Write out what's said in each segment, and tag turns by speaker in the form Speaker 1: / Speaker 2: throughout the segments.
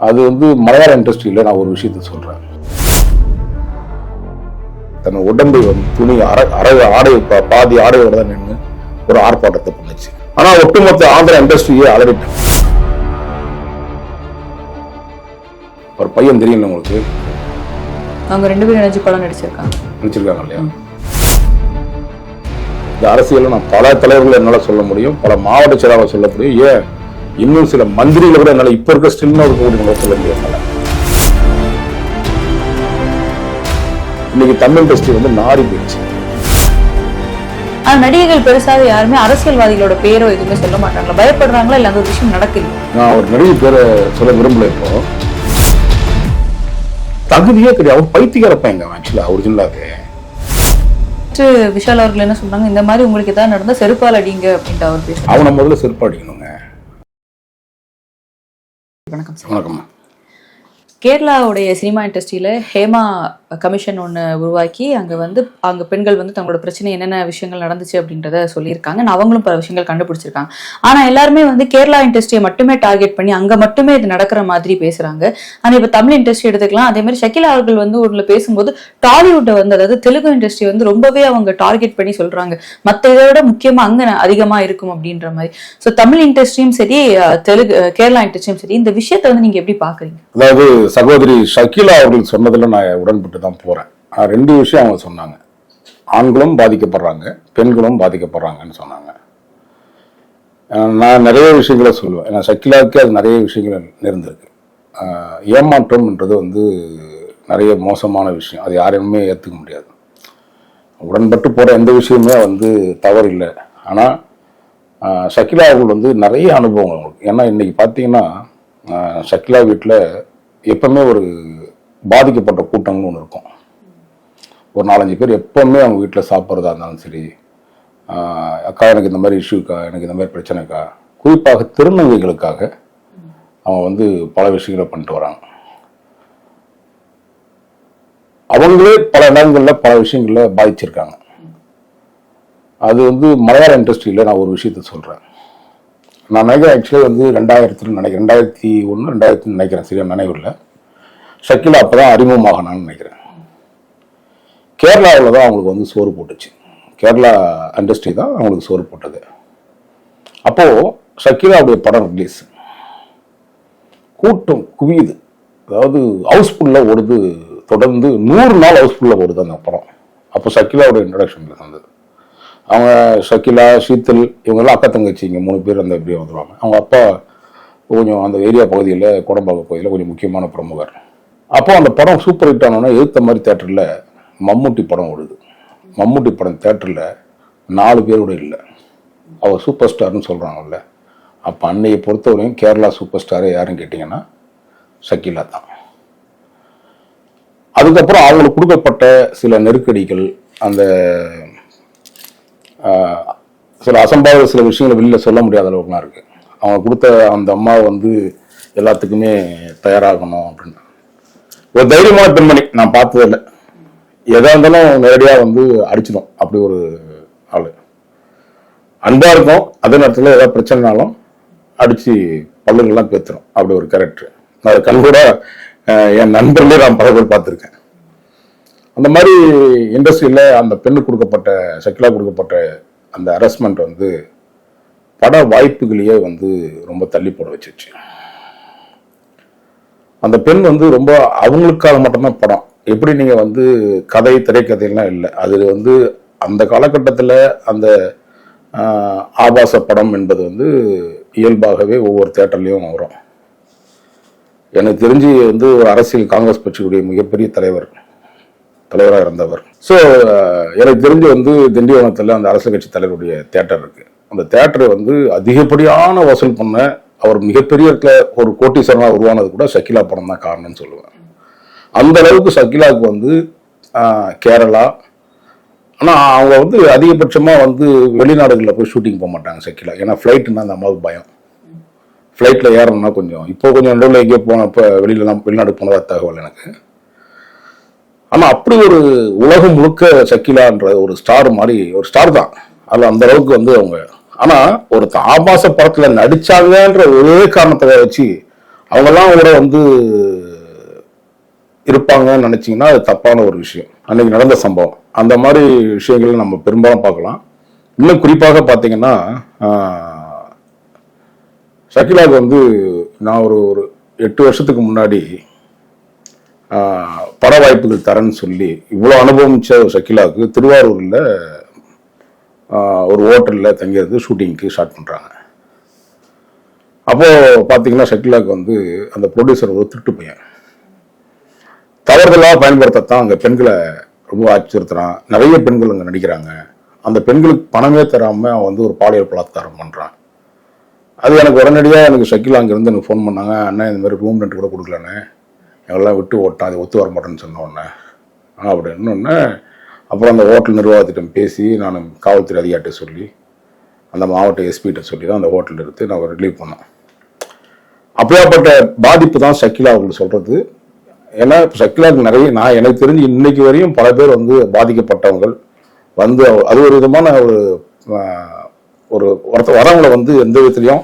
Speaker 1: அது வந்து மலையாள இண்டஸ்ட்ரியில் நான் ஒரு விஷயத்த சொல்கிறேன் தன் உடம்பை வந்து துணி அரை அரை ஆடை பாதி ஆடையோட தான் நின்று ஒரு ஆர்ப்பாட்டத்தை பண்ணுச்சு. ஆனால் ஒட்டுமொத்த ஆந்திரா இண்டஸ்ட்ரியே அலறிட்டாங்க. ஒரு பையன் தெரியல உங்களுக்கு?
Speaker 2: அவங்க ரெண்டு பேரும் இணைஞ்சு படம் நடிச்சிருக்காங்க.
Speaker 1: நினைச்சிருக்காங்க இல்லையா? இந்த அரசியல்ல நான் பல தலைவர்கள் என்னால சொல்ல முடியும் பல மாவட்ட செயலாளர் சொல்ல முடியும். ஏன்? இன்னும் சில மந்திரிகளை கூட என்னால இப்ப இருக்க ஸ்டில்னா இருக்கக்கூடிய சொல்ல என்னால. இன்னைக்கு தமிழ் இண்டஸ்ட்ரி வந்து நாரி போயிடுச்சு.
Speaker 2: ஆனா நடிகைகள் பெருசாக யாருமே அரசியல்வாதிகளோட பேரோ எதுவுமே சொல்ல மாட்டாங்களா? பயப்படுறாங்களா? இல்ல அந்த ஒரு விஷயம் நடக்குது.
Speaker 1: நான் ஒரு நிறைய பேரை சொல்ல விரும்பல இப்போ. தகுதியே கிடையாது. அவர் பைத்தியக்கார பையங்க ஆக்சுவலா ஒரிஜினலாவே
Speaker 2: ஃபர்ஸ்ட் விஷால் அவர்கள் என்ன சொல்றாங்க? இந்த மாதிரி உங்களுக்கு ஏதாவது நடந்தா செருப்பால் அடிங்க அப்படின்ட்டு அவர் பேசுறாங்க
Speaker 1: அவனை முதல்ல செருப்பு அடிக்கணுங்க.
Speaker 2: வணக்கம் சார்.
Speaker 1: வணக்கம்மா.
Speaker 2: கேரளாவுடைய சினிமா இண்டஸ்ட்ரியில ஹேமா கமிஷன் ஒன்று உருவாக்கி அங்க வந்து அங்க பெண்கள் வந்து தங்களோட பிரச்சனை என்னென்ன விஷயங்கள் நடந்துச்சு அப்படின்றத சொல்லியிருக்காங்க. அவங்களும் பல விஷயங்கள் கண்டுபிடிச்சிருக்காங்க. ஆனா எல்லாருமே வந்து கேரளா இண்டஸ்ட்ரியை மட்டுமே டார்கெட் பண்ணி அங்க மட்டுமே இது நடக்கிற மாதிரி பேசுறாங்க. ஆனா இப்ப தமிழ் இண்டஸ்ட்ரி எடுத்துக்கலாம். அதே மாதிரி ஷக்கிலா அவர்கள் வந்து உள்ள பேசும்போது டாலிவுட்டை வந்து அதாவது தெலுங்கு இண்டஸ்ட்ரி வந்து ரொம்பவே அவங்க டார்கெட் பண்ணி சொல்றாங்க. மத்த இதை விட முக்கியமா அங்க அதிகமா இருக்கும் அப்படின்ற மாதிரி. சோ தமிழ் இண்டஸ்ட்ரியும் சரி தெலுங்கு கேரளா இண்டஸ்ட்ரியும் சரி இந்த விஷயத்தை வந்து நீங்க எப்படி பாக்குறீங்க?
Speaker 1: அதாவது சகோதரி ஷக்கீலா அவர்கள் சொன்னதில் நான் உடன்பட்டு தான் போகிறேன் ரெண்டு விஷயம் அவங்க சொன்னாங்க. ஆண்களும் பாதிக்கப்படுறாங்க பெண்களும் பாதிக்கப்படுறாங்கன்னு சொன்னாங்க. நான் நிறைய விஷயங்களை சொல்லுவேன். ஏன்னா சக்கிலாவுக்கே அது நிறைய விஷயங்கள் நேர்ந்திருக்கு. ஏமாற்றம்ன்றது வந்து நிறைய மோசமான விஷயம். அது யாரையுமே ஏற்றுக்க முடியாது. உடன்பட்டு போகிற எந்த விஷயமே வந்து தவறு இல்லை ஆனால் ஷக்கிலா அவர்கள் வந்து நிறைய அனுபவங்கள் அவங்களுக்கு. ஏன்னா இன்றைக்கி பார்த்தீங்கன்னா ஆஹ் ஷக்கிலா வீட்டில் எப்பவுமே ஒரு பாதிக்கப்பட்ட கூட்டம்னு ஒன்று இருக்கும். ஒரு நாலஞ்சு பேர் எப்போவுமே அவங்க வீட்டில் சாப்பிட்றதா இருந்தாலும் சரி அக்கா எனக்கு இந்த மாதிரி இஷ்யூக்கா எனக்கு இந்த மாதிரி பிரச்சனைக்கா குறிப்பாக திருநங்கைகளுக்காக அவங்க வந்து பல விஷயங்களை பண்ணிட்டு வராங்க. அவங்களே பல இடங்களில் பல விஷயங்களில் பாதிச்சிருக்காங்க. அது வந்து மலையாள இண்டஸ்ட்ரியில் நான் ஒரு விஷயத்த சொல்கிறேன் நான் நினைக்கிறேன் ஆக்சுவலி வந்து ரெண்டாயிரத்தில் நினைக்கிறேன் ரெண்டாயிரத்தி ஒன்று ரெண்டாயிரத்தி நினைக்கிறேன் சரியா நினைவில்லை ஷக்கிலா அப்போ தான் அறிமுகமாகனான்னு நினைக்கிறேன். கேரளாவில் தான் அவங்களுக்கு வந்து சோறு போட்டுச்சு. கேரளா இண்டஸ்ட்ரி தான் அவங்களுக்கு சோறு போட்டது. அப்போது ஷக்கிலாவுடைய படம் ரிலீஸ் கூட்டம் குவியுது. அதாவது ஹவுஸ்ஃபுல்லாக ஓடுது. தொடர்ந்து நூறு நாள் ஹவுஸ்ஃபுல்லாக ஓடுது அந்த படம். அப்போ ஷக்கிலாவோட இன்ட்ரடக்ஷனில் வந்தது அவங்க ஷக்கிலா ஷீத்தல் இவங்கெல்லாம் அக்கா தங்கச்சி இங்கே மூணு பேர் அந்த இப்படியே வந்துடுவாங்க அவங்க அப்பா கொஞ்சம் அந்த ஏரியா பகுதியில் குடம்பாக்க பகுதியில் கொஞ்சம் முக்கியமான பிரமுகர். அப்போ அந்த படம் சூப்பர் ஹிட் ஆனோன்னா எழுத்த மாதிரி தேட்டரில் மம்முட்டி படம் ஓடுது. மம்முட்டி படம் தேட்டரில் நாலு பேர் கூட இல்லை. அவர் சூப்பர் ஸ்டார்னு சொல்கிறாங்கல்ல அப்போ அன்னையை பொறுத்தவரையும் கேரளா சூப்பர் ஸ்டாரே யாருன்னு கேட்டிங்கன்னா ஷக்கிலா தான். அதுக்கப்புறம் அவங்களுக்கு கொடுக்கப்பட்ட சில நெருக்கடிகள் அந்த சில அசம்பாவித சில விஷயங்களை வெளியில் சொல்ல முடியாத அளவுக்குலாம் இருக்குது அவங்க கொடுத்த அந்த அம்மா வந்து எல்லாத்துக்குமே தயாராகணும் அப்படின்னு. ஒரு தைரியமான பெண்மணி நான் பார்த்தது இல்லை. எதா இருந்தாலும் நேரடியாக வந்து அடிச்சிடும். அப்படி ஒரு ஆளு. அன்பா இருக்கும். அதே நேரத்தில் ஏதாவது பிரச்சனைனாலும் அடிச்சு பல்லுங்கள்லாம் பேத்துரும். அப்படி ஒரு கேரக்டர் நான் கண் கூட என் நண்பர்களே நான் பல பேர் பார்த்துருக்கேன். அந்த மாதிரி இண்டஸ்ட்ரியில் அந்த பெண்ணுக்கு கொடுக்கப்பட்ட ஷக்கிலா கொடுக்கப்பட்ட அந்த அரஸ்மெண்ட் வந்து பட வாய்ப்புகளையே வந்து ரொம்ப தள்ளி போட வச்சிருச்சு. அந்த பெண் வந்து ரொம்ப அவங்களுக்காக மட்டும்தான் படம். எப்படி நீங்கள் வந்து கதை திரைக்கதையெல்லாம் இல்லை. அது வந்து அந்த காலகட்டத்தில் அந்த ஆபாச படம் என்பது வந்து இயல்பாகவே ஒவ்வொரு தேட்டர்லேயும் வரும். எனக்கு தெரிஞ்சு வந்து ஒரு அரசியல் காங்கிரஸ் கட்சியுடைய மிகப்பெரிய தலைவர் தலைவராக இருந்தவர். ஸோ எனக்கு தெரிஞ்சு வந்து திண்டிவனத்தில் அந்த அரசியல் கட்சி தலைவருடைய தேட்டர் இருக்குது அந்த தேட்டரை வந்து அதிகப்படியான வசூல் பண்ண அவர் மிகப்பெரிய ஒரு கோட்டீஸ்வரனாக உருவானது கூட ஷக்கிலா படம் தான் காரணம்னு சொல்லுவேன். அந்த அளவுக்கு ஷக்கிலாவுக்கு வந்து கேரளா ஆனால் அவங்க வந்து அதிகபட்சமாக வந்து வெளிநாடுகளில் போய் ஷூட்டிங் போக மாட்டாங்க ஷக்கிலா ஏன்னா ஃப்ளைட்டுன்னா அந்த அம்மாவுக்கு பயம். ஃப்ளைட்டில் ஏறணும்னா கொஞ்சம். இப்போ கொஞ்சம் நடுவில் எங்கேயோ போனப்போ வெளியிலலாம் வெளிநாடு போனதாக தகவல் எனக்கு. ஆனால் அப்படி ஒரு உலகம் முழுக்க சக்கிலான்ற ஒரு ஸ்டார் மாதிரி ஒரு ஸ்டார் தான். அதில் அந்த அளவுக்கு வந்து அவங்க ஆனா ஒரு ஆபாச படத்துல நடிச்சாங்கன்ற ஒரே காரணத்தை வச்சு அவங்கெல்லாம் கூட வந்து இருப்பாங்கன்னு நினைச்சிங்கன்னா அது தப்பான ஒரு விஷயம். அன்னைக்கு நடந்த சம்பவம். அந்த மாதிரி விஷயங்களை நம்ம பெரும்பாலும் பார்க்கலாம். இன்னும் குறிப்பாக பார்த்தீங்கன்னா ஷக்கிலாவுக்கு வந்து நான் ஒரு ஒரு எட்டு வருஷத்துக்கு முன்னாடி பட வாய்ப்புகள் தரேன்னு சொல்லி இவ்வளோ அனுபவிச்ச ஷக்கிலாவுக்கு. திருவாரூரில் ஒரு ஹோட்டலில் தங்கிறது ஷூட்டிங்க்கு ஸ்டார்ட் பண்ணுறாங்க அப்போது பார்த்தீங்கன்னா ஷக்கிலாக்கு வந்து அந்த ப்ரொடியூசர் ஒரு திருட்டு பையன். தவறுதலாக பயன்படுத்தத்தான் அங்கே பெண்களை ரொம்ப அச்சுறுத்துறான் நிறைய பெண்கள் அங்கே நடிக்கிறாங்க. அந்த பெண்களுக்கு பணமே தராமல் அவன் வந்து ஒரு பாலியல் பலாத்காரம் பண்ணுறான் அது எனக்கு உடனடியாக எனக்கு ஷக்கிலா அங்கேருந்து எனக்கு ஃபோன் பண்ணாங்க அண்ணன் இந்த மாதிரி ரூம் ரெண்ட் கூட கொடுக்கலண்ணே. எங்கெல்லாம் விட்டு ஓட்டான் அது ஒத்து வர மாட்டேன்னு சொன்னோன்னே ஆ அப்படின்னு அப்புறம் அந்த ஹோட்டல் நிர்வாகத்திட்டம் பேசி நான் காவல்துறை அதிகாரிட்ட சொல்லி அந்த மாவட்ட எஸ்பிகிட்ட சொல்லி தான் அந்த ஹோட்டலில் எடுத்து நான் ரிலீவ் பண்ணேன் அப்படியாப்பட்ட பாதிப்பு தான் ஷக்கிலா அவங்களுக்கு சொல்கிறது ஏன்னா ஷக்கிலாவுக்கு நிறைய நான் எனக்கு தெரிஞ்சு இன்னைக்கு வரையும் பல பேர் வந்து பாதிக்கப்பட்டவங்கள் வந்து அது ஒரு விதமான ஒரு ஒரு ஒருத்த வரவங்களை வந்து எந்த விதத்துலையும்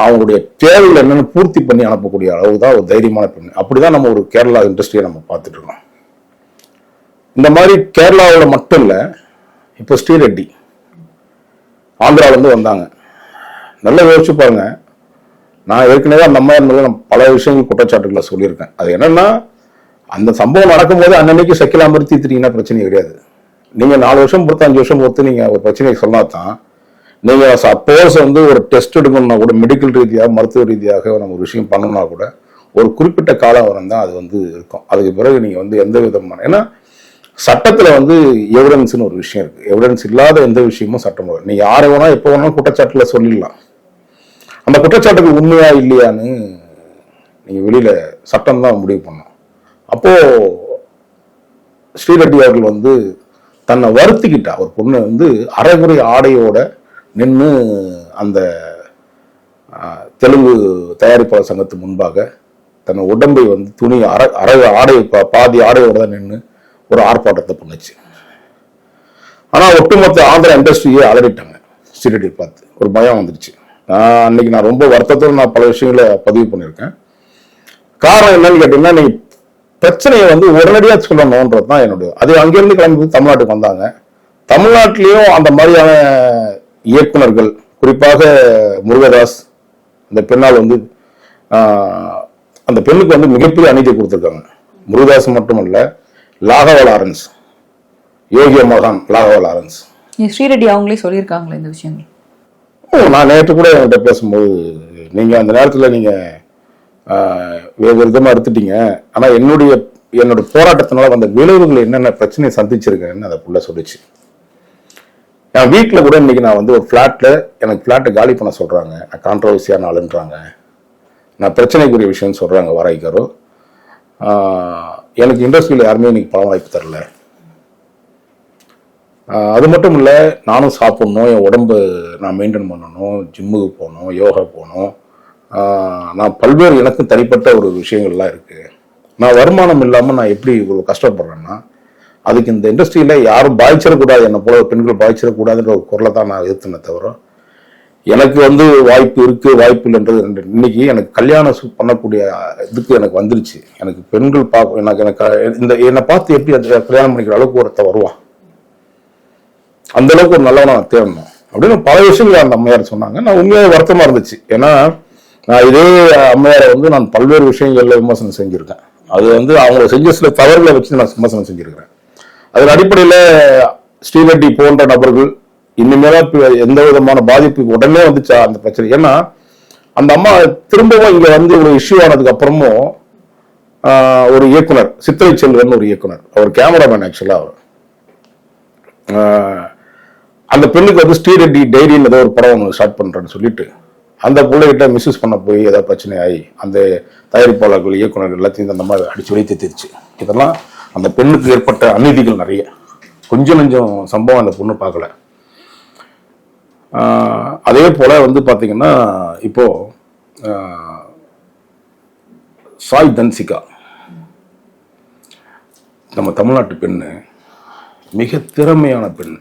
Speaker 1: அவங்களுடைய தேவைகள் என்னென்னு பூர்த்தி பண்ணி அனுப்பக்கூடிய அளவு தான் ஒரு தைரியமான பெண். அப்படிதான் நம்ம ஒரு கேரளா இண்டஸ்ட்ரியை நம்ம பார்த்துட்டு இருக்கோம். இந்த மாதிரி கேரளாவில் மட்டும் இல்லை இப்போ ஸ்ரீரெட்டி ஆந்திராவிலேருந்து வந்தாங்க. நல்லா யோசிச்சு பாருங்க. நான் ஏற்கனவே அந்த அம்மா இருந்தது நான் பல விஷயங்கள் குற்றச்சாட்டுகளை சொல்லியிருக்கேன். அது என்னன்னா அந்த சம்பவம் நடக்கும்போது அன்னன்னைக்கு செக்கிலா மாதிரி தீத்துட்டீங்கன்னா பிரச்சனை கிடையாது. நீங்கள் நாலு வருஷம் பொறுத்து அஞ்சு வருஷம் பொறுத்து நீங்கள் ஒரு பிரச்சனையை சொன்னா தான் சப்போஸ் வந்து ஒரு டெஸ்ட் எடுக்கணும்னா கூட மெடிக்கல் ரீதியாக மருத்துவ ரீதியாக நம்ம ஒரு விஷயம் பண்ணணும்னா கூட ஒரு குறிப்பிட்ட காலம் வரம் தான் அது வந்து இருக்கும். அதுக்கு பிறகு நீங்கள் வந்து எந்த விதமான ஏன்னா சட்டத்தில் வந்து எவிடன்ஸ்னு ஒரு விஷயம் இருக்கு. எவிடன்ஸ் இல்லாத எந்த விஷயமும் சட்டம் வரும். நீங்க யாரை வேணா எப்போ வேணாலும் குற்றச்சாட்டில் சொல்லிடலாம். அந்த குற்றச்சாட்டுக்கு உண்மையா இல்லையான்னு நீங்கள் வெளியில் சட்டம் தான் முடிவு பண்ணும் அப்போது ஸ்ரீரெட்டி அவர்கள் வந்து தன்னை வருத்திக்கிட்டா ஒரு பொண்ணு வந்து அரைமுறை ஆடையோட நின்று அந்த தெலுங்கு தயாரிப்பாளர் சங்கத்து முன்பாக தன் உடம்பை வந்து துணி அற அரை ஆடை பா- பாதி ஆடையோட தான் நின்று ஒரு ஆர்ப்பாட்டத்தை பண்ணுச்சு. ஆனால் ஒட்டுமொத்த ஆந்திரா இண்டஸ்ட்ரியே அலறிட்டாங்க. ஸ்ரீரெட்டி பார்த்து. ஒரு பயம் வந்துருச்சு. நான் அன்னைக்கு நான் ரொம்ப வருத்தத்தோடு நான் பல விஷயங்களை பதிவு பண்ணியிருக்கேன். காரணம் என்னன்னு கேட்டிங்கன்னா நீ பிரச்சனையை வந்து உடனடியாக சொல்லணுன்றது தான் என்னுடைய அது அங்கேருந்து கிளம்பி தமிழ்நாட்டுக்கு வந்தாங்க. தமிழ்நாட்டிலையும் அந்த மாதிரியான இயக்குனர்கள் குறிப்பாக முருகதாஸ் அந்த பெண்ணால் வந்து அந்த பெண்ணுக்கு வந்து மிகப்பெரிய அநீதி கொடுத்துருக்காங்க. முருகதாஸ் மட்டுமல்ல லாகவ லாரன்ஸ் யோகிய மகான் லாகவ லாரன்ஸ்
Speaker 2: ஸ்ரீரெட்டி அவங்களே சொல்லியிருக்காங்களே இந்த விஷயங்கள்.
Speaker 1: ஓ, நான் நேற்று கூட என்கிட்ட பேசும்போது நீங்க அந்த நேரத்துல நீங்க ஆஹ், வேறு விதமா எடுத்துட்டீங்க. ஆனா என்னுடைய என்னோட போராட்டத்தினால வந்த விளைவுகள் என்னென்ன பிரச்சனையை சந்திச்சிருக்கேன்னு அதை புள்ள சொல்லிச்சு. என் வீட்டில் கூட இன்னைக்கு நான் வந்து ஒரு ஃப்ளாட்ல எனக்கு ஃப்ளாட்டை காலி பண்ண சொல்றாங்க. நான் கான்ட்ரவர்சியான ஆளுன்றாங்க நான் பிரச்சனைக்குரிய விஷயம் சொல்றாங்க வாராய்க்காரோ ஆஹ், எனக்கு இண்டஸ்ட்ரியில் யாருமே இன்னைக்கு பணம் வாய்ப்பு தரல. அது மட்டும் இல்லை நானும் சாப்பிட்ணும் என் உடம்பு நான் மெயின்டைன் பண்ணணும் ஜிம்முக்கு போகணும் யோகா போகணும். நான் பல்வேறு எனக்கும் தனிப்பட்ட ஒரு விஷயங்கள்லாம் இருக்குது நான் வருமானம் இல்லாமல் நான் எப்படி இவ்வளோ கஷ்டப்படுறேன்னா அதுக்கு இந்த இண்டஸ்ட்ரியில் யாரும் பாதிச்சிடக்கூடாது என்னை போல பெண்கள் பாதிச்சிடக்கூடாதுன்ற ஒரு குரலை தான் நான் எதிர்த்தனே தவிர எனக்கு வந்து வாய்ப்பு இருக்கு வாய்ப்பு இல்லைன்றது ரெண்டு- இன்னைக்கு எனக்கு கல்யாணம் பண்ணக்கூடிய இதுக்கு எனக்கு வந்துருச்சு. எனக்கு பெண்கள் பார்க்க எனக்கு எனக்கு இந்த என்னை பார்த்து எப்படி அந்த கல்யாணம் பண்ணிக்கிற அளவுக்கு ஒருத்த வருவான். அந்த அளவுக்கு ஒரு நல்லவனை நான் தேடணும். அப்படின்னு பல விஷயங்கள் அந்த அம்மையார் சொன்னாங்க. நான் உண்மையாக வருத்தமா இருந்துச்சு. ஏன்னா நான் இதே அம்மையாரை வந்து நான் பல்வேறு விஷயங்கள்ல விமர்சனம் செஞ்சிருக்கேன். அது வந்து அவங்க செஞ்ச சில தவறுகளை வச்சு நான் விமர்சனம் செஞ்சிருக்கிறேன். அதன் அடிப்படையில் ஸ்ரீரெட்டி போன்ற நபர்கள் இனிமேல எந்த விதமான பாதிப்பு உடனே வந்துச்சா அந்த பிரச்சனை? ஏன்னா அந்த அம்மா திரும்பவும் இங்க வந்து ஒரு இஷ்யூ ஆனதுக்கு அப்புறமும் ஒரு இயக்குனர் சித்திரை செல்வன் ஒரு இயக்குனர். அவர் கேமராமேன் ஆக்சுவலா அவர். அந்த பெண்ணுக்கு வந்து ஸ்ரீரெட்டி டைரின்னு ஏதோ ஒரு படம் ஒன்று ஸ்டார்ட் பண்றேன்னு சொல்லிட்டு அந்த பிள்ளைகிட்ட மிஸ்யூஸ் பண்ண போய் ஏதாவது பிரச்சனை ஆகி அந்த தயாரிப்பாளர்கள் இயக்குனர் எல்லாத்தையும் அந்த மாதிரி அடிச்சு வெளியே தேத்திருச்சு இதெல்லாம் அந்த பெண்ணுக்கு ஏற்பட்ட அநீதிகள் நிறைய. கொஞ்சம் கொஞ்சம் சம்பவம் அந்த பொண்ணு பார்க்கல. அதே போல வந்து பார்த்திங்கன்னா இப்போ சாய் தன்சிகா. நம்ம தமிழ்நாட்டு பெண்ணு மிக திறமையான பெண்.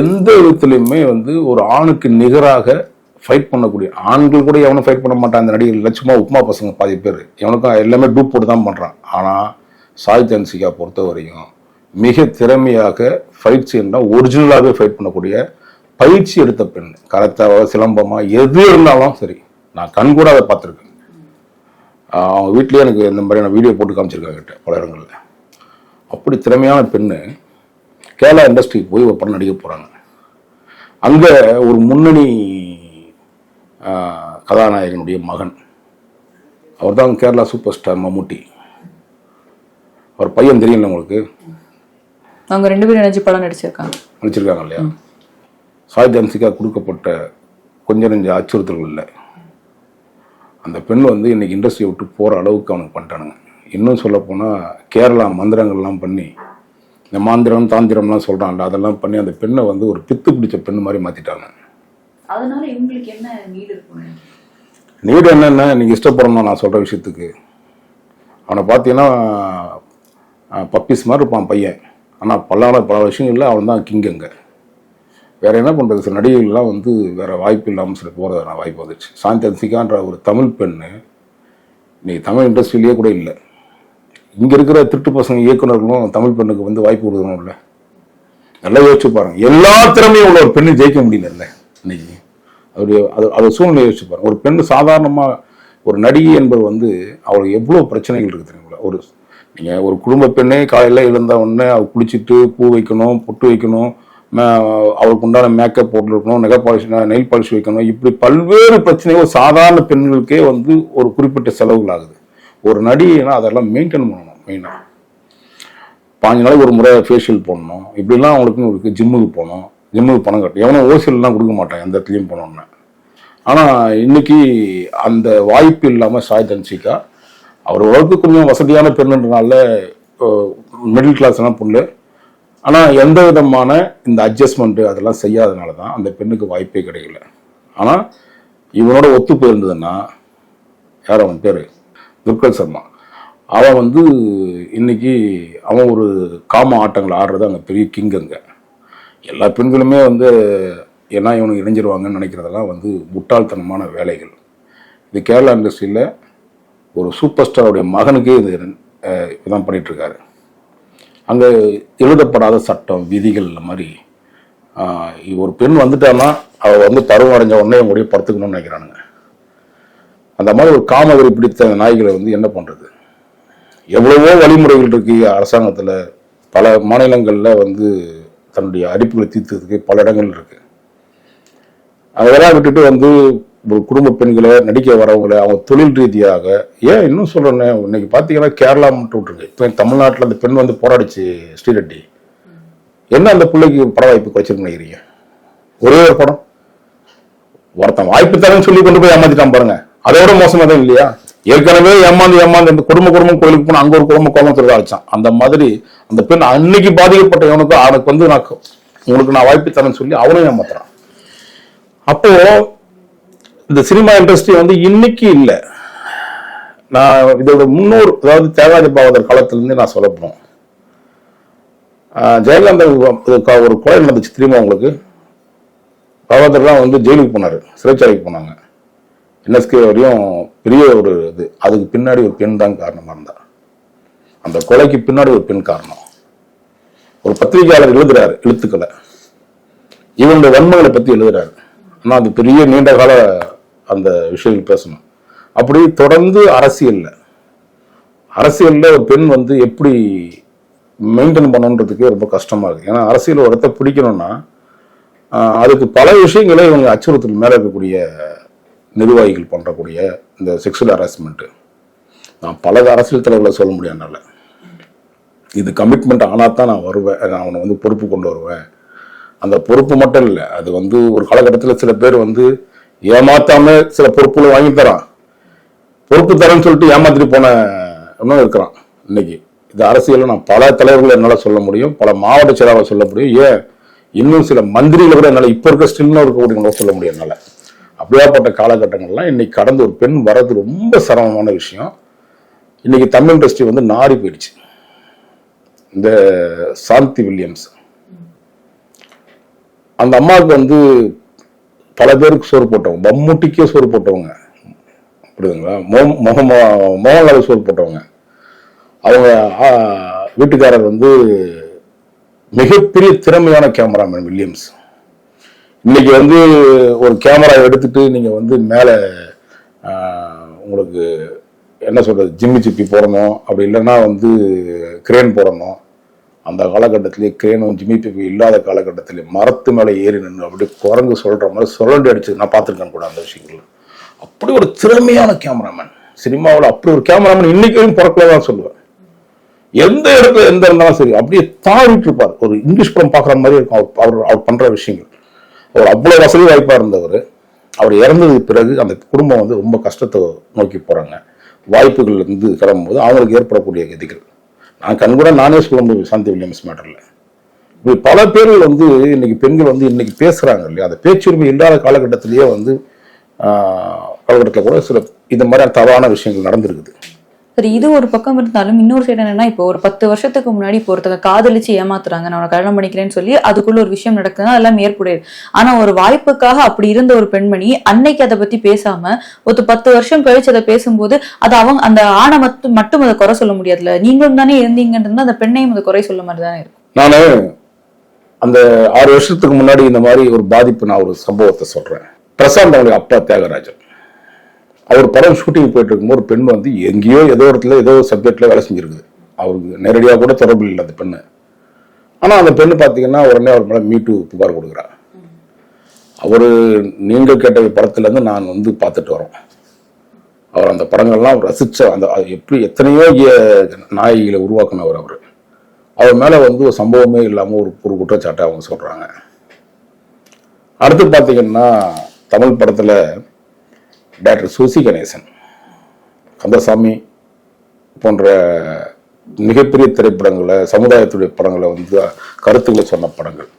Speaker 1: எந்த விதத்துலையுமே வந்து ஒரு ஆணுக்கு நிகராக ஃபைட் பண்ணக்கூடிய ஆண்கள் கூட எவனும் ஃபைட் பண்ண மாட்டான். அந்த நடிகர் லட்சுமா உப்மா பசங்க பாதி பேர். எவனுக்கும் எல்லாமே டூப் போட்டு தான் பண்ணுறான் ஆனால் சாய் தன்சிகா பொறுத்த வரையும் மிக திறமையாக ஃபைட் செய்யணும் ஒரிஜினலாகவே ஃபைட் பண்ணக்கூடிய பயிற்சி எடுத்த பெண் கரத்தாவோ சிலம்பமா எது இருந்தாலும் சரி நான் கண் கூட அதை பார்த்துருக்கேன். அவங்க வீட்லேயே எனக்கு இந்த மாதிரியான வீடியோ போட்டு காமிச்சிருக்காங்க கிட்ட பல இடங்களில் அப்படி திறமையான பெண்ணு கேரளா இண்டஸ்ட்ரிக்கு போய் ஒரு படம் நடிக்க போகிறாங்க அங்கே ஒரு முன்னணி கதாநாயகனுடைய மகன் அவர் தான் கேரளா சூப்பர் ஸ்டார் மம்முட்டி. அவர் பையன் தெரியல உங்களுக்கு?
Speaker 2: அவங்க ரெண்டு பேரும் இணைஞ்சு படம் நடிச்சிருக்காங்க.
Speaker 1: நடிச்சிருக்காங்க இல்லையா? சாய் தன்சிகா கொடுக்கப்பட்ட கொஞ்ச நெஞ்ச அச்சுறுத்தல்கள் இல்லை. அந்த பெண் வந்து இன்னைக்கு இண்டஸ்ட்ரியை விட்டு போகிற அளவுக்கு அவனுக்கு பண்ணிட்டானுங்க இன்னும் சொல்ல போனால் கேரளா மந்திரங்கள்லாம் பண்ணி இந்த மாந்திரம் தாந்திரம்லாம் சொல்கிறான்ல அதெல்லாம் பண்ணி அந்த பெண்ணை வந்து ஒரு பித்து பிடிச்ச பெண் மாதிரி மாற்றிட்டாங்க
Speaker 2: அதனால இவங்களுக்கு என்ன நீடு இருக்கும்
Speaker 1: நீடு என்னென்ன நீங்கள் இஷ்டப்படணும் நான் சொல்கிற விஷயத்துக்கு. அவனை பார்த்தீங்கன்னா பப்பீஸ் மாதிரி இருப்பான் பையன். ஆனால் பல்லால பல விஷயங்கள்ல அவன் தான் கிங் அங்கே. வேற என்ன பண்ணுறது சில நடிகைகள்லாம் வந்து வேற வாய்ப்பு இல்லாமல் சில போகிறதுனா வாய்ப்பு வந்துச்சு. சாந்தி அன்சிகான்ற ஒரு தமிழ் பெண்ணு நீ தமிழ் இண்டஸ்ட்ரியிலேயே கூட இல்லை. இங்கே இருக்கிற திருட்டு பசங்க இயக்குனர்களும் தமிழ் பெண்ணுக்கு வந்து வாய்ப்பு கொடுக்கணும் இல்லை நல்லா யோசிச்சு பாருங்க. எல்லா திறமையும் உள்ள ஒரு பெண்ணு ஜெயிக்க முடியல இன்னைக்கு. அவருடைய அது அது சூழ்நிலை யோசிச்சு பாருங்க. ஒரு பெண் சாதாரணமாக ஒரு நடிகை என்பது வந்து அவளுக்கு எவ்வளோ பிரச்சனைகள் இருக்குது தெரியுங்களா? ஒரு நீங்கள் ஒரு குடும்ப பெண்ணே காலையில் எழுந்த உடனே அவள் குளிச்சுட்டு பூ வைக்கணும் பொட்டு வைக்கணும் மே- அவளுக்கு உண்டான மேக்கப் போட்டுருக்கணும் நெகை பாலிஷ் நெயில் பாலிஷ் வைக்கணும். இப்படி பல்வேறு பிரச்சனைகள் ஒரு சாதாரண பெண்களுக்கே வந்து ஒரு குறிப்பிட்ட செலவுகள் ஆகுது ஒரு நடிகைனா அதெல்லாம் மெயின்டைன் பண்ணணும் மெயினாக பாஞ்சு நாளைக்கு ஒரு முறை ஃபேஷியல் போடணும். இப்படிலாம் அவங்களுக்கு இருக்கு ஜிம்முக்கு போகணும். ஜிம்முக்கு பணம் கட்டணும் எவனும் ஓசியல்லாம் கொடுக்க மாட்டான் எந்த இடத்துலையும் போனோன்னு ஆனால் இன்னைக்கு அந்த வாய்ப்பு இல்லாமல் சாய் தன்சிகா அவர் ஓரளவுக்கு கொஞ்சம் வசதியான பெண்ணுன்றனால மிடில் கிளாஸ்லாம் பொண்ணு ஆனால் எந்த விதமான இந்த அட்ஜஸ்ட்மெண்ட்டு அதெல்லாம் செய்யாதனால தான் அந்த பெண்ணுக்கு வாய்ப்பே கிடைக்கல. ஆனால் இவனோட ஒத்து போயிருந்ததுன்னா யார் அவன் பேர்? துர்கல் சர்மா. அவன் வந்து இன்னைக்கு அவன் ஒரு காம ஆட்டங்கள் ஆடுறது அங்கே பெரிய கிங் அங்கே. எல்லா பெண்களுமே வந்து ஏன்னா இவனுக்கு இணைஞ்சிருவாங்கன்னு நினைக்கிறதெல்லாம் வந்து முட்டாள்தனமான வேலைகள். இது கேரளா இண்டஸ்ட்ரியில் ஒரு சூப்பர் ஸ்டாருடைய மகனுக்கே இது இதான் பண்ணிட்டு இருக்காரு அங்கே எழுதப்படாத சட்டம் விதிகள் இந்த மாதிரி ஒரு பெண் வந்துட்டான்னா அவள் வந்து பருவம் அடைஞ்ச உடனே முடிய படுத்துக்கணும்னு நினைக்கிறானுங்க. அந்த மாதிரி ஒரு காமவெறி பிடித்த நாய்களை வந்து என்ன பண்ணுறது எவ்வளவோ வழிமுறைகள் இருக்கு. அரசாங்கத்தில் பல மாநிலங்களில் வந்து தன்னுடைய அடிப்புகளை தீர்த்ததுக்கு பல இடங்கள் இருக்கு. அதெல்லாம் விட்டுட்டு வந்து குடும்ப பெண்களை நடிக்க வரவங்களை அவங்க தொழில் ரீதியாக ஏன் இன்னும் சொல்றேன் இன்னைக்கு பார்த்தீங்கன்னா கேரளா மட்டும் விட்டுருக்கு இப்போ தமிழ்நாட்டில் அந்த பெண் வந்து போராடிச்சு ஸ்ரீரெட்டி. என்ன அந்த பிள்ளைக்கு பட வாய்ப்பு கிடைச்சிருக்கு நினைக்கிறீங்க? ஒரே ஒரு படம். ஒருத்தன் வாய்ப்பு தரேன்னு சொல்லி கொண்டு போய் ஏமாத்திட்டான் பாருங்க. அதோட மோசமா தான் இல்லையா? ஏற்கனவே ஏமாந்து ஏமாந்து இந்த குடும்ப குடும்பம் கோயிலுக்கு போன அங்க ஒரு குடும்ப கோபத்தில் அழைச்சான் அந்த மாதிரி அந்த பெண் அன்னைக்கு பாதிக்கப்பட்ட எவனுக்கு அவனுக்கு வந்து நான் உங்களுக்கு நான் வாய்ப்பு தரேன்னு சொல்லி அவனும் ஏமாத்துறான். அப்போ இந்த சினிமா இண்டஸ்ட்ரி வந்து இன்னைக்கு இல்லை. நான் இதோட முன்னோர் அதாவது தேவாதி பாவதர் காலத்திலேருந்து நான் சொல்ல போனோம் ஜெயகாந்தன் ஒரு கொலை நடந்துச்சு. திரும்ப உங்களுக்கு? பாவதர்லாம் வந்து ஜெயிலுக்கு போனாரு. சிறைச்சாலைக்கு போனாங்க. என்எஸ்கே வரையும் பெரிய ஒரு இது. அதுக்கு பின்னாடி ஒரு பெண் தான் காரணமா இருந்தார் அந்த கொலைக்கு பின்னாடி ஒரு பெண் காரணம். ஒரு பத்திரிகையாளர் எழுதுறாரு எழுத்துக்களை. இவனுடைய வன்மங்களை பத்தி எழுதுறாரு. ஆனா அது பெரிய நீண்ட கால அந்த விஷயங்கள் பேசணும். அப்படி தொடர்ந்து அரசியலில். அரசியலில் ஒரு பெண் வந்து எப்படி மெயின்டைன் பண்ணணுன்றதுக்கே ரொம்ப கஷ்டமாக இருக்குது ஏன்னா அரசியல் ஒரு இடத்த பிடிக்கணும்னா அதுக்கு பல விஷயங்களை இவங்க அச்சுறுத்தல் மேலே இருக்கக்கூடிய நிர்வாகிகள் பண்ணுறக்கூடிய இந்த செக்ஷுவல் ஹராஸ்மெண்ட்டு நான் பல அரசியல் தலைவர்களை சொல்ல முடியும் என்னால். இது கமிட்மெண்ட் ஆனால் தான் நான் வருவேன். நான் அவனை வந்து பொறுப்பு கொண்டு வருவேன். அந்த பொறுப்பு மட்டும் இல்லை அது வந்து ஒரு காலகட்டத்தில் சில பேர் வந்து ஏமாத்தாம சில பொறுப்புகளை வாங்கி தரான். பொறுப்பு தரேன்னு சொல்லிட்டு ஏமாத்திட்டு போன இன்னும் இருக்கிறான் இன்னைக்கு. இது அரசியலில் நான் பல தலைவர்களை என்னால் சொல்ல முடியும் பல மாவட்ட செயலாளர் சொல்ல முடியும். ஏன் இன்னும் சில மந்திரிகளை கூட என்னால் இப்போ இருக்க ஸ்டில்னு இருக்கக்கூடிய சொல்ல முடியும் என்னால். அப்படியாப்பட்ட காலகட்டங்கள்லாம் இன்னைக்கு கடந்து ஒரு பெண் வர்றது ரொம்ப சிரமமான விஷயம். இன்னைக்கு தமிழ் இண்டஸ்ட்ரி வந்து நாடி போயிடுச்சு. இந்த சாந்தி வில்லியம்ஸ். அந்த அம்மாவுக்கு வந்து பல பேருக்கு சோறு போட்டவங்க மம்முட்டிக்கே சோறு போட்டவங்க. புரியுதுங்களா? மோகம் மோகம் மோகன்லால் சோறு போட்டவங்க. அவங்க வீட்டுக்காரர் வந்து மிகப்பெரிய திறமையான கேமராமேன் வில்லியம்ஸ். இன்னைக்கு வந்து ஒரு கேமரா எடுத்துட்டு நீங்க வந்து மேலே உங்களுக்கு என்ன சொல்றது? ஜிம்மி சிப்பி போடணும். அப்படி இல்லைன்னா வந்து கிரேன் போடணும். அந்த காலகட்டத்திலே கிரேனும் ஜிம்மி இல்லாத காலகட்டத்திலே மரத்து மேலே ஏறி நின்று அப்படி குரங்கு சொல்கிற மாதிரி சுரண்டி அடிச்சு நான் பார்த்துருக்கேன் கூட அந்த விஷயங்கள். அப்படி ஒரு திறமையான கேமராமேன் சினிமாவில் அப்படி ஒரு கேமராமேன் இன்னைக்கும் பிறக்கல தான் சொல்லுவேன். எந்த இடத்துல எந்த இருந்தாலும் சரி அப்படியே தாவிட்டு இருப்பார். ஒரு இங்கிலீஷ் படம் பார்க்குற மாதிரி இருக்கும். அவர் அவர் அவர் பண்ற விஷயங்கள். அவர் அவ்வளோ வசதி வாய்ப்பா இருந்தவர். அவர் இறந்ததுக்கு பிறகு அந்த குடும்பம் வந்து ரொம்ப கஷ்டத்தை நோக்கி போறாங்க. வாய்ப்புகள் இருந்து கிளம்பும்போது அவங்களுக்கு ஏற்படக்கூடிய கதிகள். நான் கண்கூட நானே சொல்ல முடியும் சாந்தி வில்லியம்ஸ் மேட்டரில். இப்படி பல பேர்கள் வந்து இன்னைக்கு பெண்கள் வந்து இன்னைக்கு பேசுகிறாங்க இல்லையா? அந்த பேச்சுரிமை இல்லாத காலகட்டத்திலேயே வந்து காலகட்டத்தில் கூட சில இந்த மாதிரியான தவறான விஷயங்கள் நடந்திருக்குது.
Speaker 2: சரி இது ஒரு பக்கம் இருந்தாலும் இன்னொரு சைடு என்னன்னா இப்போ ஒரு பத்து வருஷத்துக்கு முன்னாடி இப்போ ஒருத்தங்க காதலிச்சு ஏமாத்துறாங்க நான் கல்யாணம் பண்ணிக்கிறேன்னு சொல்லி அதுக்குள்ள ஒரு விஷயம் நடக்குதுன்னா அதெல்லாம் ஏற்புடையது ஆனா ஒரு வாய்ப்புக்காக அப்படி இருந்த ஒரு பெண்மணி அன்னைக்கு அதை பத்தி பேசாம ஒரு பத்து வருஷம் கழிச்சு அதை பேசும்போது அது அவங்க அந்த ஆணை மட்டும் மட்டும் அதை குறை சொல்ல முடியாதுல்ல. நீங்களும் தானே இருந்தீங்கன்றது அந்த பெண்ணையும் அதை குறை சொல்ல மாதிரி தானே இருக்கும்.
Speaker 1: நானு அந்த ஆறு வருஷத்துக்கு முன்னாடி இந்த மாதிரி ஒரு பாதிப்பு நான் ஒரு சம்பவத்தை சொல்றேன். பிரசாந்த் அவங்களுடைய அப்பா தியாகராஜன். அவர் படம் ஷூட்டிங் போயிட்டு இருக்கும்போது ஒரு பெண் வந்து எங்கேயோ ஏதோ இடத்துல ஏதோ சப்ஜெக்டில் வேலை செஞ்சிருக்குது. அவருக்கு நேரடியாக கூட தொடர்பு இல்லை அந்த பெண்ணு. ஆனால் அந்த பெண்ணு பார்த்தீங்கன்னா உடனே அவர் மேலே மீட்டு புகார் கொடுக்குறா. அவர் நீங்கள் கேட்ட படத்துலேருந்து நான் வந்து பார்த்துட்டு வரோம். அவர் அந்த படங்கள்லாம் ரசித்த அந்த எப்படி எத்தனையோ நாயகிகளை உருவாக்குனவர் அவர். அவர் மேலே வந்து ஒரு சம்பவமே இல்லாமல் ஒரு ஒரு குற்றச்சாட்டை அவங்க சொல்கிறாங்க அடுத்து பார்த்தீங்கன்னா தமிழ் படத்தில் டாக்டர் சுசி கணேசன் கந்தசாமி போன்ற மிகப்பெரிய திரைப்படங்களை சமுதாயத்துடைய படங்களை வந்து கருத்துக்களை சொன்ன படங்கள்.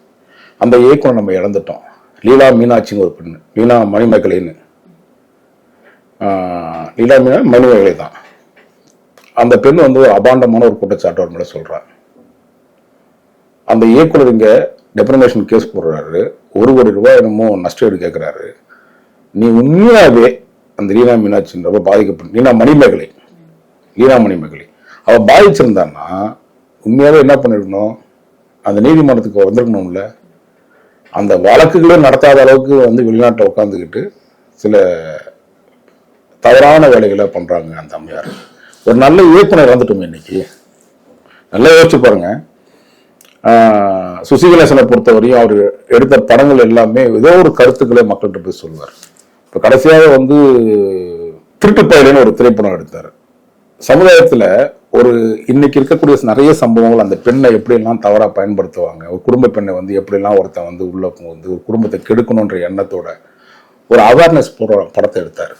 Speaker 1: அந்த இயக்குனர் நம்ம இழந்துட்டோம். லீலா மீனாட்சின்னு ஒரு பெண்ணு லீலா மணிமேகலைன்னு. லீலா மீனா மணிமேகலை தான். அந்த பெண் வந்து ஒரு அபாண்டமான ஒரு குற்றச்சாட்டு மேலே மேல அந்த இயக்குனர் இங்கே டெப்ரமேஷன் கேஸ் போடுறாரு. ஒரு கோடி ரூபாய் என்னமோ நஷ்டஈடு கேட்குறாரு நீ உண்மையாகவே அந்த லீனா மீனாட்சின்றவ பாதிக்கப்பட்ட லீனா மணிமேகலை. லீனா மணிமேகலை. அவள் பாதிச்சிருந்தான்னா உண்மையாவே என்ன பண்ணிருக்கணும்? அந்த நீதிமன்றத்துக்கு வந்திருக்கணும்ல? அந்த வழக்குகளே நடத்தாத அளவுக்கு வந்து வெளிநாட்டை உட்காந்துக்கிட்டு சில தவறான வேலைகளை பண்றாங்க அந்த அம்மையார். ஒரு நல்ல இயக்குனர் இறந்துட்டோமே இன்னைக்கு. நல்லா யோசிச்சு பாருங்க. ஆஹ் பொறுத்தவரையும் அவர் எடுத்த படங்கள் எல்லாமே ஏதோ ஒரு கருத்துக்களை மக்கள்கிட்ட போய் சொல்வார். இப்போ கடைசியாக வந்து திருட்டுப்பயலுன்னு ஒரு திரைப்படம் எடுத்தார். சமுதாயத்தில் ஒரு இன்னைக்கு இருக்கக்கூடிய நிறைய சம்பவங்கள் அந்த பெண்ணை எப்படியெல்லாம் தவறாக பயன்படுத்துவாங்க ஒரு குடும்ப பெண்ணை வந்து எப்படியெல்லாம் ஒருத்தன் வந்து உள்ள வந்து ஒரு குடும்பத்தை கெடுக்கணுன்ற எண்ணத்தோட ஒரு அவேர்னஸ் போடுற படத்தை எடுத்தார்.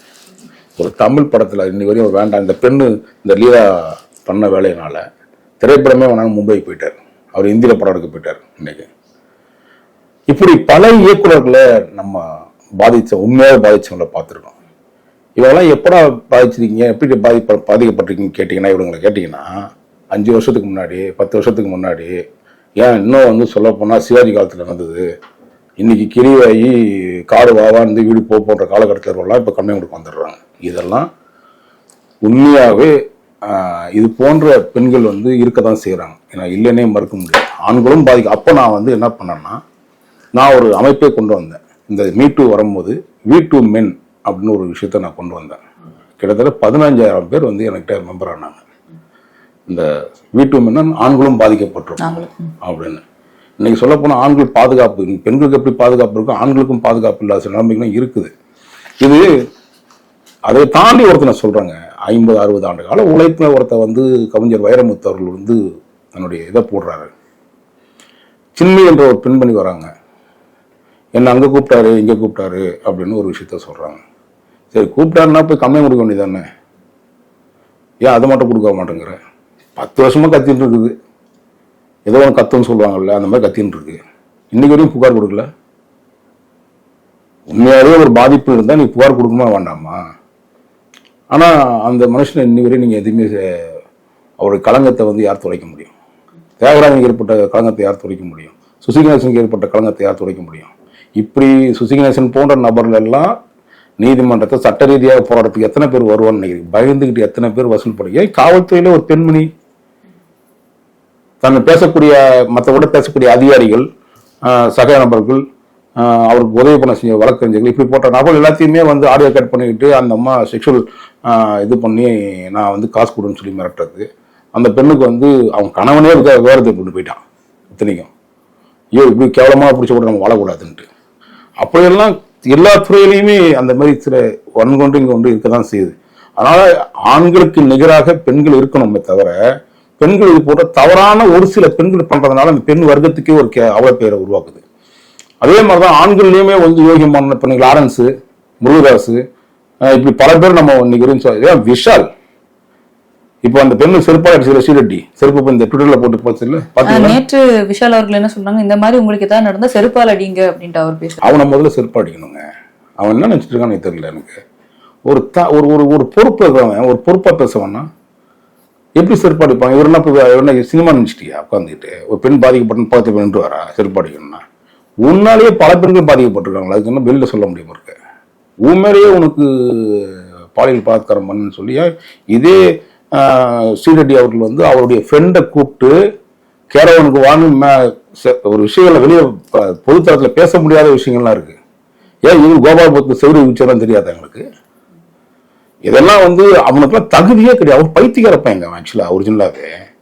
Speaker 1: ஒரு தமிழ் படத்தில் இன்னி வரையும் வேண்டாம் இந்த பெண்ணு இந்த லீலா பண்ண வேலையினால திரைப்படமே வேணாலும் மும்பை போயிட்டார். அவர் இந்தியில் படம் எடுக்க போயிட்டார் இன்னைக்கு. இப்படி பல இயக்குனர்களை நம்ம பாதித்த உண்மையாக பாதித்தவங்களை பார்த்துருக்கோம். இவங்கெல்லாம் எப்படா பாதிச்சிருக்கீங்க? எப்படி பாதிப்ப பாதிக்கப்பட்டிருக்கீங்கன்னு கேட்டிங்கன்னா இவங்களை கேட்டிங்கன்னா அஞ்சு வருஷத்துக்கு முன்னாடி பத்து வருஷத்துக்கு முன்னாடி ஏன் இன்னும் வந்து சொல்லப்போனால் சிவாஜி காலத்தில் நடந்தது? இன்றைக்கி கிரிவாயி காடு வாவாந்து வீடு போ போன்ற காலகட்டத்தில் இப்போ கம்மியாக வந்துடுறாங்க. இதெல்லாம் உண்மையாகவே இது போன்ற பெண்கள் வந்து இருக்க தான் செய்கிறாங்க ஏன்னா இல்லைன்னே மறுக்க முடியாது. ஆண்களும் பாதிக்க அப்போ நான் வந்து என்ன பண்ணேன்னா நான் ஒரு அமைப்பை கொண்டு வந்தேன். இந்த மீ டூ வரும்போது வி டூ மென் அப்படின்னு ஒரு விஷயத்த நான் கொண்டு வந்தேன். கிட்டத்தட்ட பதினஞ்சாயிரம் பேர் வந்து என்கிட்ட மெம்பர் ஆனாங்க. இந்த வி டூ மென் ஆண்களும் பாதிக்கப்பட்டிருக்கோம். அப்படின்னு. இன்னைக்கு சொல்ல போனால் ஆண்கள் பாதுகாப்பு பெண்களுக்கு எப்படி பாதுகாப்பு இருக்கோ ஆண்களுக்கும் பாதுகாப்பு இல்லாத சில நிலைமைகளும் இருக்குது. இது அதை தாண்டி ஒருத்தனை சொல்றாங்க. ஐம்பது அறுபது ஆண்டு கால உழைப்புல ஒருத்த வந்து கவிஞர் வைரமுத்து அவர்கள் வந்து தன்னுடைய இதை போடுறாரு. சின்மை என்ற ஒரு பெண்மணி வராங்க. என்ன அங்கே கூப்பிட்டாரு இங்கே கூப்பிட்டாரு அப்படின்னு ஒரு விஷயத்த சொல்கிறாங்க சரி கூப்பிட்டாருன்னா போய் கம்மியாக கொடுக்க வேண்டியதானே ஏன் அதை மட்டும் கொடுக்க மாட்டேங்கிற? பத்து வருஷமாக கத்தின்னு இருக்குது. ஏதோ ஒன்று கத்துன்னு சொல்லுவாங்கல்ல அந்த மாதிரி கத்தின்னு இருக்கு. இன்னைக்கு வரையும் புகார் கொடுக்கல? உண்மையாகவே ஒரு பாதிப்பு இருந்தால் நீ புகார் கொடுக்குமா வேண்டாமா? ஆனால் அந்த மனுஷனை இன்னி வரையும் நீங்கள் எதுவுமே அவருடைய களங்கத்தை வந்து யார் துடைக்க முடியும்? தியாகராஜனுக்கு ஏற்பட்ட களங்கத்தை யார் துடைக்க முடியும்? சுசிகணேசனுக்கு ஏற்பட்ட களங்கத்தை யார் துடைக்க முடியும்? இப்படி சுசிகணேசன் போன்ற நபர்கள் எல்லாம் நீதிமன்றத்தை சட்ட ரீதியாக போராட்டத்துக்கு எத்தனை பேர் வருவான்னு நினைக்கிறீங்க? பயந்துக்கிட்டு எத்தனை பேர் வசூல் பண்ணி ஏன் காவல்துறையில ஒரு பெண்மணி. தன்னை பேசக்கூடிய மற்றவோட பேசக்கூடிய அதிகாரிகள் சக நபர்கள் அவருக்கு உதவி பண்ண செஞ்ச வழக்கறிஞர்கள் இப்படி போட்ட நபர்கள் எல்லாத்தையுமே வந்து ஆடியோ கட் பண்ணிக்கிட்டு அந்த அம்மா செக்ஷுவல் இது பண்ணி நான் வந்து காசு கொடுன்னு சொல்லி மிரட்டுறது. அந்த பெண்ணுக்கு வந்து அவங்க கணவனே இருக்க விவரத்தை கொண்டு போயிட்டான். இத்தனைக்கும் ஐயோ இப்படி கேவலமாக பிடிச்ச கூட நம்ம வாழக்கூடாதுன்ட்டு. அப்படியெல்லாம் எல்லா துறையிலையுமே அந்த மாதிரி சில வன்கொண்டு இங்கே கொண்டு இருக்க தான் செய்யுது. அதனால் ஆண்களுக்கு நிகராக பெண்கள் இருக்கணுமே தவிர பெண்கள் இது போன்ற தவறான ஒரு சில பெண்கள் பண்ணுறதுனால அந்த பெண் வர்க்கத்துக்கே ஒரு கே அவ பெயரை உருவாக்குது. அதே மாதிரி தான் ஆண்கள்லேயுமே வந்து யோகியமான பெண்கள் ஆரன்ஸு முருகதாஸு இப்படி பல பேர் நம்ம இன்னைக்கு இருந்து விஷால். இப்போ அந்த பெண்ணு செருப்பாக அடிச்சதுல ஸ்ரீரெட்டி செருப்பு இந்த ட்விட்டர்ல போட்டு பாத்தீங்களா?
Speaker 2: நேற்று விஷால் அவர்கள் என்ன சொன்னாங்க இந்த மாதிரி உங்களுக்கு ஏதாவது நடந்தா செருப்பால் அடிங்க அப்படின்ட்டு அவர் பேசுறாரு.
Speaker 1: அவனை முதல்ல செருப்பு அடிக்கணுங்க. அவன் என்ன நினைச்சிட்டு இருக்கான்னு எனக்கு தெரியல எனக்கு. ஒரு த ஒரு ஒரு ஒரு பொறுப்பு இருக்கிறவன் ஒரு பொறுப்பா பேசுவான்னா எப்படி செருப்பு அடிப்பான்? இவர் என்ன என்ன சினிமா நினைச்சிட்டியா? உட்காந்துக்கிட்டு ஒரு பெண் பாதிக்கப்பட்ட பார்த்து பண்ணிட்டு வரா செருப்பு அடிக்கணும்னா. உன்னாலேயே பல பெண்கள் பாதிக்கப்பட்டிருக்காங்களா? அதுக்கு என்ன வெளில சொல்ல முடியுமா இருக்கு உண்மையிலேயே உனக்கு பாலியல் பலாத்காரம் பண்ணுன்னு சொல்லி இதே ஸ்ரீரெட்டி அவர்கள் வந்து அவருடைய ஃப்ரெண்டை கூப்பிட்டு கேரவனுக்கு வாங்க மே- ஒரு விஷயங்களை வெளியே ப- பொதுத்தளத்தில் பேச முடியாத விஷயங்கள்லாம் இருக்கு. ஏன் இது கோபாலபுரத்து செவ்வரி விச்சரம் தெரியாது எங்களுக்கு? இதெல்லாம் வந்து அவனுக்குலாம் தகுதியே கிடையாது. அவர் பைத்தியக்கார பையங்க ஆக்சுவலாக ஒரிஜினலாகவே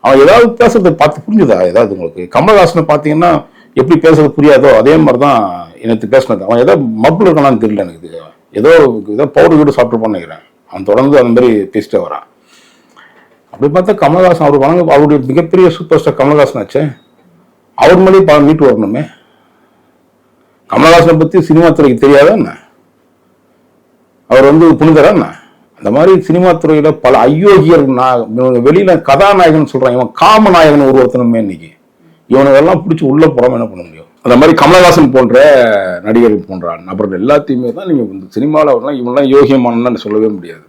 Speaker 1: அவன் ஏதாவது பேசுறது பார்த்து புரிஞ்சுதா? ஏதாவது உங்களுக்கு? கமல்ஹாசனை பார்த்தீங்கன்னா எப்படி பேசுறது புரியாதோ? அதே மாதிரி தான் எனக்கு பேசினது. அவன் ஏதோ மப்பிள் இருக்கலாம்னு தெரியல எனக்கு இது. ஏதோ ஏதோ பவுடர் வீடு சாப்பிட்டு நினைக்கிறேன். அவன் தொடர்ந்து அந்த மாதிரி பேசிட்டே வரான். அப்படி பார்த்தா கமல்ஹாசன் அவர் வழங்க அவருடைய மிகப்பெரிய சூப்பர் ஸ்டார் கமல்ஹாசன் ஆச்சே. அவர் மேலேயே பல மீட்டு வரணுமே. கமல்ஹாசனை பத்தி சினிமா துறைக்கு தெரியாதா என்ன? அவர் வந்து புனிதரா என்ன? அந்த மாதிரி சினிமா துறையில பல அயோக்கியர் வெளியில் வெளியில கதாநாயகன் சொல்றான் இவன் காமநாயகன் ஒரு ஒருத்தனுமே இன்னைக்கு. இவனுங்கெல்லாம் பிடிச்சி உள்ள போறாம என்ன பண்ண முடியும்? அந்த மாதிரி கமலஹாசன் போன்ற நடிகர்கள் போன்ற நபர்கள் எல்லாத்தையுமே தான் நீங்க வந்து சினிமாவில் வரலாம் இவன்லாம் யோகியமானன்னு சொல்லவே முடியாது.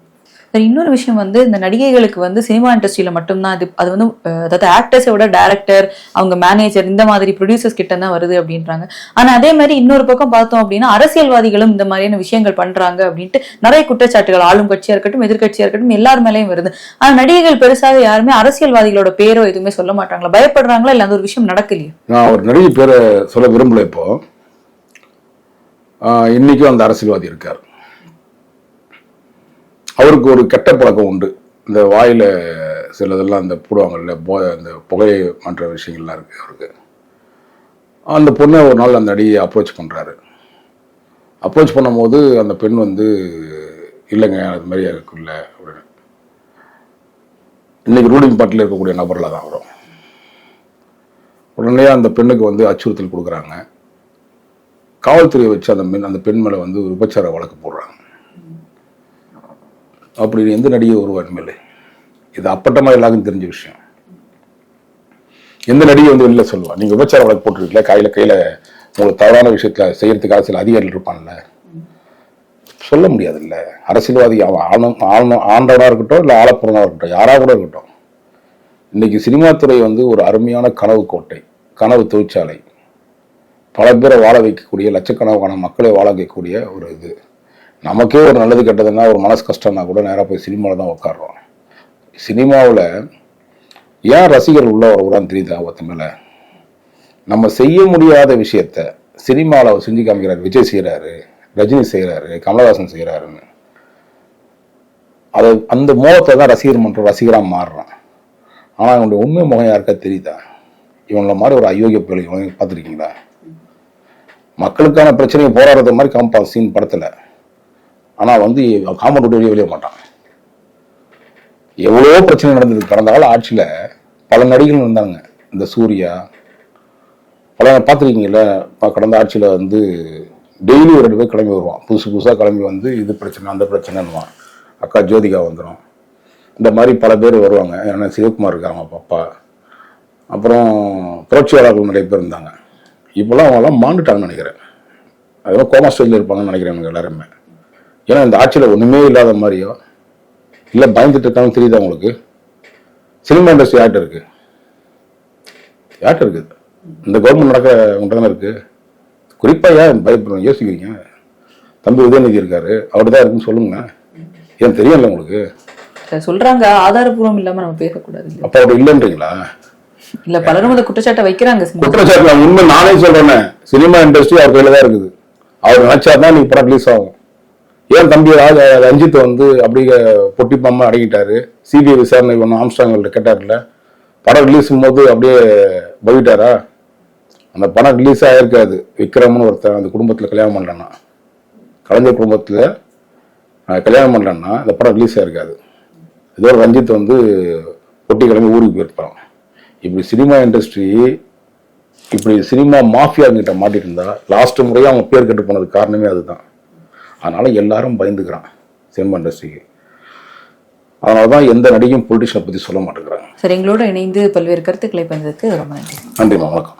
Speaker 2: இன்னொரு விஷயம் வந்து இந்த நடிகைகளுக்கு வந்து சினிமா இண்டஸ்ட்ரியில மட்டும்தான் அது அது வந்து அதாவது ஆக்டர்ஸை விட டேரக்டர் அவங்க மேனேஜர் இந்த மாதிரி ப்ரொடியூசர்ஸ் கிட்ட தான் வருது அப்படின்றாங்க. ஆனா அதே மாதிரி இன்னொரு பக்கம் பார்த்தோம் அப்படின்னா அரசியல்வாதிகளும் இந்த மாதிரியான விஷயங்கள் பண்றாங்க அப்படின்ட்டு நிறைய குற்றச்சாட்டுகள் ஆளும் கட்சியா இருக்கட்டும் எதிர்கட்சியா இருக்கட்டும் எல்லார் மேலேயும் வருது. ஆனா நடிகைகள் பெருசாக யாருமே அரசியல்வாதிகளோட பேரோ எதுவுமே சொல்ல மாட்டாங்களா? பயப்படுறாங்களா? இல்ல அந்த ஒரு விஷயம் நடக்கலையே?
Speaker 1: நான் ஒரு நடிகை பேரை சொல்ல விரும்பல இப்போ. இன்னைக்கும் அந்த அரசியல்வாதி இருக்கார். அவருக்கு ஒரு கெட்ட பழக்கம் உண்டு. இந்த வாயில் சிலதெல்லாம் அந்த போடுவாங்கல்ல போ அந்த புகையை மன்ற விஷயங்கள்லாம் இருக்குது அவருக்கு. அந்த பொண்ணை ஒரு நாள் அந்த அடியை அப்ரோச் பண்ணுறாரு அப்ரோச் பண்ணும்போது அந்த பெண் வந்து இல்லைங்க அது மாதிரி இருக்குல்ல அப்படின்னு. இன்றைக்கி ரூலிங் பார்ட்டியில் இருக்கக்கூடிய நபரில் தான் வரும். உடனே அந்த பெண்ணுக்கு வந்து அச்சுறுத்தல் கொடுக்குறாங்க. காவல்துறையை வச்சு அந்த பெண் அந்த பெண் மேலே வந்து விபச்சார வழக்கு போடுறாங்க. அப்படின்னு எந்த நடிகை ஒருவன் மேலே இது அப்பட்டமாக எல்லாருக்கும் தெரிஞ்ச விஷயம். எந்த நடிகை வந்து வெளில சொல்லுவா? நீங்கள் விபச்சார வழக்கு போட்டிருக்கீங்களா? கையில் கையில் உங்களுக்கு தவறான விஷயத்தில் செய்யறதுக்காக சில அதிகாரிகள் இருப்பான்ல சொல்ல முடியாதுல்ல. அரசியல்வாதி அவன் ஆணும் ஆணும் ஆண்டவனாக இருக்கட்டும் இல்லை ஆளப்புறனா இருக்கட்டும் யாராக கூட இருக்கட்டும். இன்னைக்கு சினிமா துறை வந்து ஒரு அருமையான கனவு கோட்டை கனவு தொழிற்சாலை. பல பேரை வாழ வைக்கக்கூடிய லட்சக்கணக்கான மக்களை வாழ வைக்கக்கூடிய ஒரு இது. நமக்கே ஒரு நல்லது கெட்டதுன்னா ஒரு மனசு கஷ்டம்னா கூட நேராக போய் சினிமாவில் தான் உட்காடுறோம் சினிமாவில் ஏன் ரசிகர் உள்ள வரக்கூடாதுன்னு தெரியுதா ஒருத்த மேலே? நம்ம செய்ய முடியாத விஷயத்த சினிமாவில் அவர் செஞ்சு காமிக்கிறார். விஜய் செய்கிறாரு ரஜினி செய்கிறாரு கமலஹாசன் செய்கிறாருன்னு அதை அந்த மோகத்தை தான் ரசிகர் மன்ற ரசிகராக மாறுறான். ஆனால் இவனுடைய உண்மை முகம் யாருக்கா தெரியுதா? இவங்கள மாதிரி ஒரு அயோக்கிய பிள்ளை இவங்க பார்த்துருக்கீங்களா? மக்களுக்கான பிரச்சனையை போராடுறது மாதிரி காமிப்பான் சீன் படத்தில். ஆனால் வந்து காம்பவுண்ட் விட்டு வெளியே வெளியே மாட்டான் எவ்வளோ பிரச்சனை நடந்தது. கடந்த கால ஆட்சியில் பல நடிகர்கள் இருந்தாங்க. இந்த சூர்யா பல பார்த்துருக்கீங்கல்ல ப- கடந்த ஆட்சியில் வந்து டெய்லி ஒரு ரெண்டு பேர் கிளம்பி வருவான். புதுசு புதுசாக கிளம்பி வந்து இது பிரச்சனை அந்த பிரச்சனைன்னுவான். அக்கா ஜோதிகா வந்துடும் இந்த மாதிரி பல பேர் வருவாங்க. ஏன்னா சிவகுமார் இருக்காங்க பாப்பா அப்புறம் புரட்சியாளர்கள் நிறைய பேர் இருந்தாங்க. இப்போல்லாம் அவங்களாம் மாண்டுட்டாங்கன்னு நினைக்கிறேன். அதெல்லாம் கோமா ஸ்டேஜில் இருப்பாங்கன்னு நினைக்கிறேன் எனக்கு எல்லாருமே. ஏன்னா இந்த ஆட்சியில் ஒன்றுமே இல்லாத மாதிரியோ இல்லை பயந்துட்டு இருக்காங்கன்னு தெரியுதா உங்களுக்கு? சினிமா இண்டஸ்ட்ரி யார்கிட்ட இருக்கு. யார்கிட்ட இருக்குது இந்த கவர்மெண்ட் நடக்க உங்கள்கிட்ட தானே இருக்கு. குறிப்பா ஏன் பயப்படுறோம் யோசிக்கிறீங்க. தம்பி உதயநிதி இருக்காரு. அவர் தான் இருக்குன்னு சொல்லுங்க ஏன் தெரியல உங்களுக்கு?
Speaker 2: சொல்றாங்க. ஆதாரபூர்வம் இல்லாம நம்ம பேசக்கூடாது.
Speaker 1: அப்ப அவர் இல்லைன்றீங்களா?
Speaker 2: இல்ல பலரும் அந்த குற்றச்சாட்டை வைக்கிறாங்க
Speaker 1: குற்றச்சாட்டு நான் உண்மை நானே சொல்றேனே. சினிமா இண்டஸ்ட்ரி அவர் கையில தான் இருக்குது. அவர் நினைச்சாதான் நீங்க படம் ரிலீஸ் ஆகும். ஏன் தம்பி ராஜ ரஞ்சித் வந்து அப்படியே பொட்டிப்பாம அடங்கிட்டாரு சிபிஐ விசாரணை ஒன்று ஆம்ஸ்டாங் கேட்டார்ல படம் ரிலீஸ் போது அப்படியே போயிட்டாரா? அந்த படம் ரிலீஸ் ஆகிருக்காது விக்ரம்னு ஒருத்தன் அந்த குடும்பத்தில் கல்யாணம் பண்ணலன்னா கலைஞர் குடும்பத்தில் கல்யாணம் பண்ணலன்னா அந்த படம் ரிலீஸ் ஆகிருக்காது ஏதோ ரஞ்சித் வந்து பொட்டி கிழமை ஊருக்கு போயிருப்பான். இப்படி சினிமா இண்டஸ்ட்ரி இப்படி சினிமா மாஃபியாங்கிட்ட மாட்டிட்டு இருந்தா லாஸ்ட் முறையாக அவங்க பேர் கெட்டு போனதுக்கு காரணமே அதுதான். அதனால எல்லாரும் பயந்துக்கிறான் சினிமா இண்டஸ்ட்ரிக்கு அதனால தான் எந்த நடிகையும் பொலிட்டிஷனை பற்றி சொல்ல மாட்டேங்கிறாங்க.
Speaker 2: சார் எங்களோட இணைந்து பல்வேறு கருத்துக்களை பகிர்ந்ததுக்கு ரொம்ப நன்றி.
Speaker 1: நன்றிம்மா வணக்கம்.